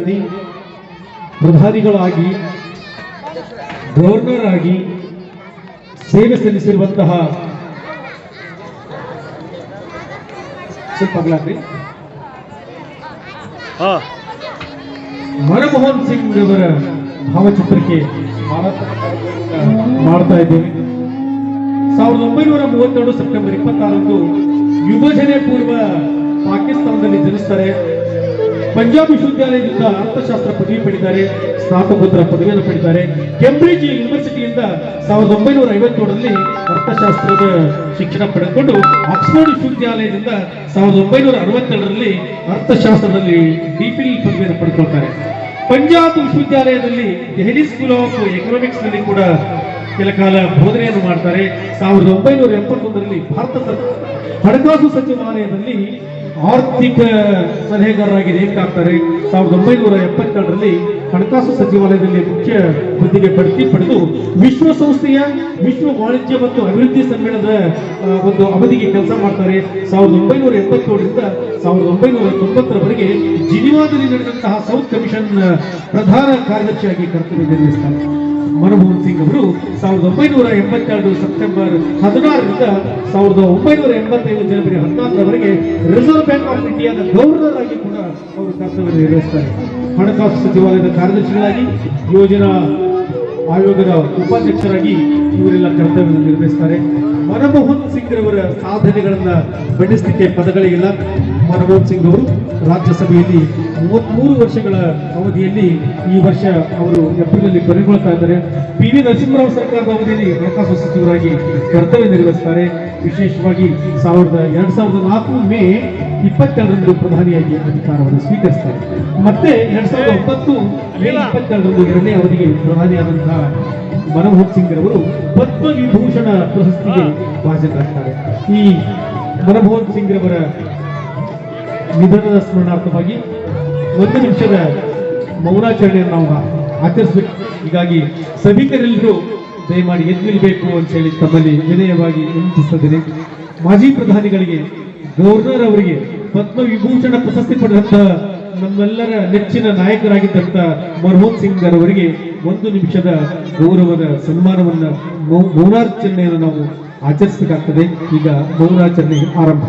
ಅಡಿ ಪ್ರಧಾನಿಗಳಾಗಿ ಗವರ್ನರ್ ಆಗಿ ಸೇವೆ ಸಲ್ಲಿಸಿರುವಂತಹ ಸ್ವಲ್ಪ ಮನಮೋಹನ್ ಸಿಂಗ್ ಅವರ ಭಾವಚಿತ್ರಕ್ಕೆ ಮಾಡ್ತಾ ಇದ್ದೇವೆ. ಸಾವಿರದ ಒಂಬೈನೂರ ಮೂವತ್ತೆರಡು ಸೆಪ್ಟೆಂಬರ್ ಇಪ್ಪತ್ತಾರರಂದು ವಿಭಜನೆ ಪೂರ್ವ ಪಾಕಿಸ್ತಾನದಲ್ಲಿ ಜನಿಸ್ತಾರೆ. ಪಂಜಾಬ್ ವಿಶ್ವವಿದ್ಯಾಲಯದಿಂದ ಅರ್ಥಶಾಸ್ತ್ರ ಪದವಿ ಪಡೆದಿದ್ದಾರೆ ಸ್ನಾತಕೋತ್ತರ ಪದವಿಯನ್ನು ಪಡೆದಿದ್ದಾರೆ ಕೇಂಬ್ರಿಡ್ಜ್ ಯೂನಿವರ್ಸಿಟಿಯಿಂದ ಸಾವಿರದ ಒಂಬೈನೂರ ಐವತ್ತೇಳರಲ್ಲಿ ಅರ್ಥಶಾಸ್ತ್ರದ ಶಿಕ್ಷಣ ಪಡೆದುಕೊಂಡು ಆಕ್ಸ್ಫೋರ್ಡ್ ವಿಶ್ವವಿದ್ಯಾಲಯದಿಂದ ಸಾವಿರದ ಒಂಬೈನೂರ ಅರವತ್ತೆರಡರಲ್ಲಿ ಅರ್ಥಶಾಸ್ತ್ರದಲ್ಲಿ ಡಿಪಿಲ್ ಪದವಿಯನ್ನು ಪಡೆದುಕೊಳ್ತಾರೆ. ಪಂಜಾಬ್ ವಿಶ್ವವಿದ್ಯಾಲಯದಲ್ಲಿ ದೆಹಲಿ ಸ್ಕೂಲ್ ಆಫ್ ಎಕನಾಮಿಕ್ಸ್ನಲ್ಲಿ ಕೂಡ ಕೆಲ ಕಾಲ ಬೋಧನೆಯನ್ನು ಮಾಡ್ತಾರೆ. ಸಾವಿರದ ಒಂಬೈನೂರ ಎಪ್ಪತ್ತೊಂದರಲ್ಲಿ ಭಾರತ ಹಣಕಾಸು ಸಚಿವಾಲಯದಲ್ಲಿ ಆರ್ಥಿಕ ಸಲಹೆಗಾರರಾಗಿ ನೇಮಕ ಆಗ್ತಾರೆ ಸಾವಿರದ ಒಂಬೈನೂರ ಎಪ್ಪತ್ತೆರಡರಲ್ಲಿ ಹಣಕಾಸು ಸಚಿವಾಲಯದಲ್ಲಿ ಮುಖ್ಯ ಹುದ್ದೆಗೆ ಬಡ್ತಿ ಪಡೆದು ವಿಶ್ವಸಂಸ್ಥೆಯ ವಿಶ್ವ ವಾಣಿಜ್ಯ ಮತ್ತು ಅಭಿವೃದ್ಧಿ ಸಮ್ಮೇಳನದ ಒಂದು ಅವಧಿಗೆ ಕೆಲಸ ಮಾಡ್ತಾರೆ. ಸಾವಿರದ ಒಂಬೈನೂರ ಎಪ್ಪತ್ತೇಳರಿಂದ ಸಾವಿರದ ಒಂಬೈನೂರ ತೊಂಬತ್ತರವರೆಗೆ ಜಿನಿವಾದಲ್ಲಿ ನಡೆದಂತಹ ಸೌತ್ ಕಮಿಷನ್ ಪ್ರಧಾನ ಕಾರ್ಯದರ್ಶಿಯಾಗಿ ಕರ್ತವ್ಯ ನಿರ್ವಹಿಸ್ತಾರೆ. ಮನಮೋಹನ್ ಸಿಂಗ್ ಅವರು ಸಾವಿರದ ಒಂಬೈನೂರ ಎಂಬತ್ತೆರಡು ಸೆಪ್ಟೆಂಬರ್ ಹದಿನಾರರಿಂದ ಸಾವಿರದ ಒಂಬೈನೂರ ಎಂಬತ್ತೈದು ಜನವರಿ ಹದಿನಾಲ್ಕರವರೆಗೆ ರಿಸರ್ವ್ ಬ್ಯಾಂಕ್ ಆಫ್ ಇಂಡಿಯಾದ ಗವರ್ನರ್ ಆಗಿ ಕೂಡ ಅವರು ಕರ್ತವ್ಯ ನಿರ್ವಹಿಸ್ತಾರೆ ಹಣಕಾಸು ಸಚಿವಾಲಯದ ಕಾರ್ಯದರ್ಶಿಗಳಾಗಿ, ಯೋಜನಾ ಆಯೋಗದ ಉಪಾಧ್ಯಕ್ಷರಾಗಿ ಇವರೆಲ್ಲ ಕರ್ತವ್ಯ ನಿರ್ವಹಿಸ್ತಾರೆ. ಮನಮೋಹನ್ ಸಿಂಗ್ ರವರ ಸಾಧನೆಗಳನ್ನು ಬಣ್ಣಿಸಲಿಕ್ಕೆ ಪದಗಳಿಗಿಲ್ಲ. ಮನಮೋಹನ್ ಸಿಂಗ್ ಅವರು ರಾಜ್ಯಸಭೆಯಲ್ಲಿ ಮೂವತ್ಮೂರು ವರ್ಷಗಳ ಅವಧಿಯಲ್ಲಿ ಈ ವರ್ಷ ಅವರು ಏಪ್ರಿಲ್ನಲ್ಲಿ ಕೊನೆಗೊಳ್ತಾ ಇದ್ದಾರೆ. ಪಿ ವಿ ನರಸಿಂಹರಾವ್ ಸರ್ಕಾರದ ಅವಧಿಯಲ್ಲಿ ಹಣಕಾಸು ಸಚಿವರಾಗಿ ಕರ್ತವ್ಯ ನಿರ್ವಹಿಸ್ತಾರೆ. ವಿಶೇಷವಾಗಿ ಸಾವಿರದ ಎರಡು ಸಾವಿರದ ನಾಲ್ಕು ಮೇ ಇಪ್ಪತ್ತೆರಡರಂದು ಪ್ರಧಾನಿಯಾಗಿ ಅಧಿಕಾರವನ್ನು ಸ್ವೀಕರಿಸ್ತಾರೆ. ಮತ್ತೆ ಎರಡ್ ಸಾವಿರದ ಒಂಬತ್ತು ಮೇ ಇಪ್ಪತ್ತೆರಡರಂದು ಎರಡನೇ ಅವಧಿಗೆ ಪ್ರಧಾನಿಯಾದಂತಹ ಮನಮೋಹನ್ ಸಿಂಗ್ ಅವರು ಪದ್ಮವಿಭೂಷಣ ಪ್ರಶಸ್ತಿಗೆ ಭಾಜನರಾಗ್ತಾರೆ. ಈ ಮನಮೋಹನ್ ಸಿಂಗ್ ಅವರ ನಿಧನದ ಸ್ಮರಣಾರ್ಥವಾಗಿ ಒಂದು ನಿಮಿಷದ ಮೌನಾಚರಣೆಯನ್ನು ನಾವು ಆಚರಿಸಬೇಕು. ಹೀಗಾಗಿ ಸಭಿಕರೆಲ್ಲರೂ ದಯಮಾಡಿ ಎದ್ದು ನಿಲ್ಲಬೇಕು ಅಂತ ಹೇಳಿ ತಮ್ಮಲ್ಲಿ ವಿನಯವಾಗಿ ವಿನಂತಿಸುತ್ತಿದ್ದೇನೆ ಮಾಜಿ ಪ್ರಧಾನಿಗಳಿಗೆ ಗವರ್ನರ್ ಅವರಿಗೆ ಪದ್ಮವಿಭೂಷಣ ಪ್ರಶಸ್ತಿ ಪಡೆದಂತಹ ನಮ್ಮೆಲ್ಲರ ನೆಚ್ಚಿನ ನಾಯಕರಾಗಿದ್ದಂತ ಮನಮೋಹನ್ ಸಿಂಗ್ ಅವರಿಗೆ ಒಂದು ನಿಮಿಷದ ಗೌರವದ ಸನ್ಮಾನವನ್ನ ಮೌ- ಮೌನಾಚರಣೆಯನ್ನು ನಾವು ಆಚರಿಸಬೇಕಾಗ್ತದೆ. ಈಗ ಮೌನಾಚರಣೆ ಆರಂಭ.